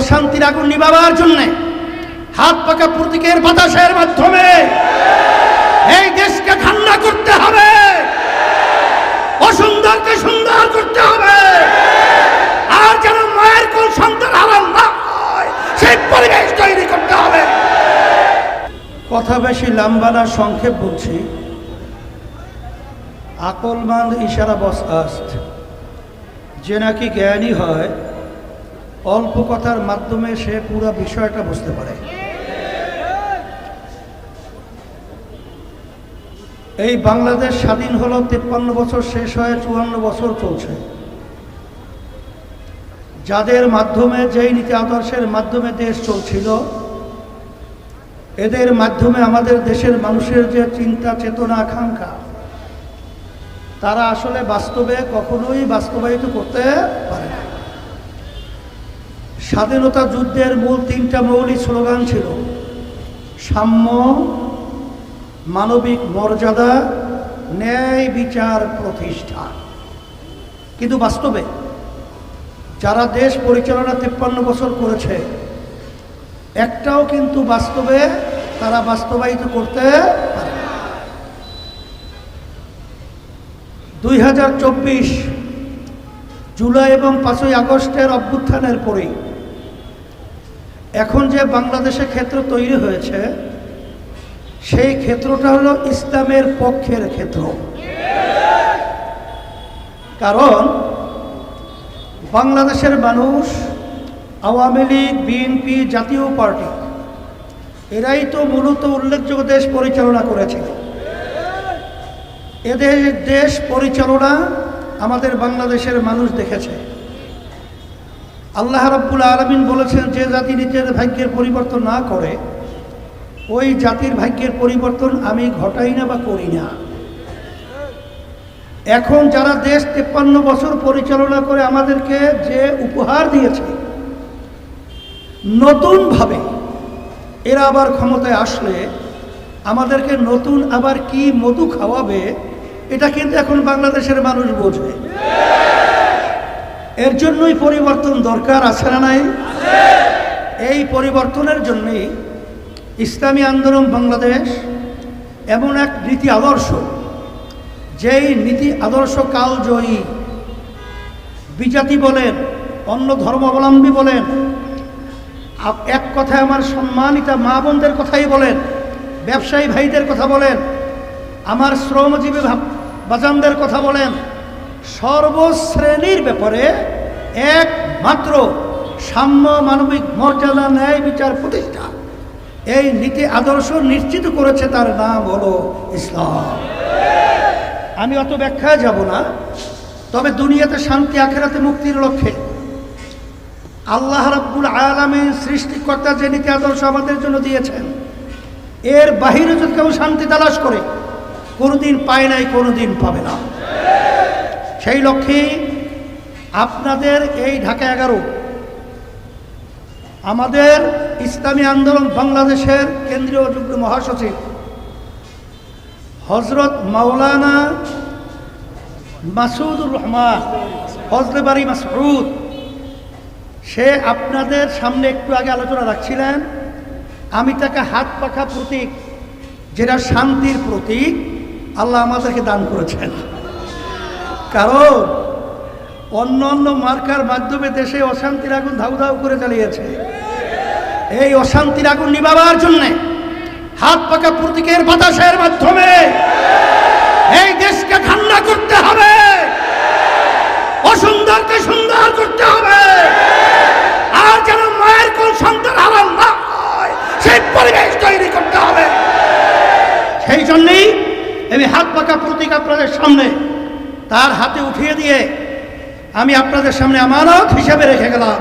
অশান্তির আগুন নিবাবার জন্যে হাত পাকা প্রতীকের বাতাসের মাধ্যমে এই দেশকে ঠান্ডা করতে হবে। অসুন্দরকে সুন্দর করতে হবে। আর যেন মায়ের কোন সন্তান হারাম না হয়, সেই পরিবেশ তৈরি করতে হবে। কথা বেশি লম্বা না, সংক্ষেপ বলছি। আকলমান ইশারা বস আস্ত। যে নাকি জ্ঞানী হয় অল্প কথার মাধ্যমে সে পুরো বিষয়টা বুঝতে পারে। এই বাংলাদেশ স্বাধীন হলো তেপ্পান্ন বছর শেষ হয়ে চুয়ান্ন বছর চলছে। যাদের মাধ্যমে, যেই নীতি আদর্শের মাধ্যমে দেশ চলছিল, এদের মাধ্যমে আমাদের দেশের মানুষের যে চিন্তা, চেতনা, আকাঙ্ক্ষা, তারা আসলে বাস্তবে কখনোই বাস্তবায়িত করতে পারে না। স্বাধীনতা যুদ্ধের মূল তিনটা মৌলিক স্লোগান ছিল, সাম্য, মানবিক মর্যাদা, ন্যায় বিচার প্রতিষ্ঠা কিন্তু বাস্তবে যারা দেশ পরিচালনা তিপ্পান্ন বছর করেছে, একটাও কিন্তু বাস্তবে তারা বাস্তবায়িত করতে পারে। দুই জুলাই এবং পাঁচই আগস্টের অভ্যুত্থানের পরেই এখন যে বাংলাদেশে ক্ষেত্র তৈরি হয়েছে, সেই ক্ষেত্রটা হলো ইসলামের পক্ষের ক্ষেত্র। কারণ বাংলাদেশের মানুষ, Awami League BNP Jatiya Party, এরাই তো মূলত উল্লেখযোগ্য দেশ পরিচালনা করেছিল। এদের দেশ পরিচালনা আমাদের বাংলাদেশের মানুষ দেখেছে। আল্লাহ রাব্বুল আলমিন বলেছেন, যে জাতি নিজের ভাগ্যের পরিবর্তন না করে, ওই জাতির ভাগ্যের পরিবর্তন আমি ঘটাই না বা করি না। এখন যারা দেশ তেপ্পান্ন বছর পরিচালনা করে আমাদেরকে যে উপহার দিয়েছে, নতুনভাবে এরা আবার ক্ষমতায় আসলে আমাদেরকে নতুন আবার কি মধু খাওয়াবে, এটা কিন্তু এখন বাংলাদেশের মানুষ বোঝে এর জন্যই পরিবর্তন দরকার, আছে না নাই? এই পরিবর্তনের জন্যই ইসলামী আন্দোলন বাংলাদেশ এমন এক নীতি আদর্শ, যেই নীতি আদর্শ কালজয়ী। বিজাতি বলেন, অন্য ধর্মাবলম্বী বলেন এক কথায় আমার সম্মানিতা মা বোনদের কথাই বলেন, ব্যবসায়ী ভাইদের কথা বলেন, আমার শ্রমজীবী বাজানদের কথা বলেন সর্বশ্রেণীর ব্যাপারে একমাত্র সাম্য মানবিক মর্যাদা ন্যায় বিচার প্রতিষ্ঠা। এই নীতি আদর্শ নিশ্চিত করেছে তার নাম হলো ইসলাম। আমি অত ব্যাখ্যায় যাব না, তবে দুনিয়াতে শান্তি, আখেরাতে মুক্তির লক্ষ্যে। আল্লাহ রাব্বুল আলামিন সৃষ্টিকর্তা যে নীতি আদর্শ আমাদের জন্য দিয়েছেন, এর বাহিরে যদি কেউ শান্তি তালাশ করে, কোনোদিন পায় নাই, কোনোদিন পাবে না। সেই লক্ষ্যে আপনাদের এই ঢাকা এগারো, আমাদের ইসলামী আন্দোলন বাংলাদেশের কেন্দ্রীয় যুগ্ম মহাসচিব, হজরত মাওলানা মাসুদুর রহমান ফজলেবাড়ি মাসরুদ সে আপনাদের সামনে একটু আগে আলোচনা রাখছিলেন, আমি তাকে হাত পাখা প্রতীক, যেটা শান্তির প্রতীক, আল্লাহ আমাদেরকে দান করেছেন। কারণ অন্য অন্য মার্কার মাধ্যমে দেশে অশান্তির আগুন ধাউ ধাউ করে চালিয়েছে। এই অশান্তির আগুন নিবাবার জন্যে হাত পাকা প্রতীকের বাতাসের মাধ্যমে এই দেশকে ঠান্ডা করতে হবে। অসুন্দরকে সুন্দর করতে হবে। আর যেন মায়ের কোন সন্তান হারাম না হয়, সেই পরিবেশ তৈরি করতে হবে। সেই জন্যেই আমি হাত পাকা প্রতীক আপনাদের সামনে তার হাতে উঠিয়ে দিয়ে আমি আপনাদের সামনে আমানত হিসাবে রেখে গেলাম।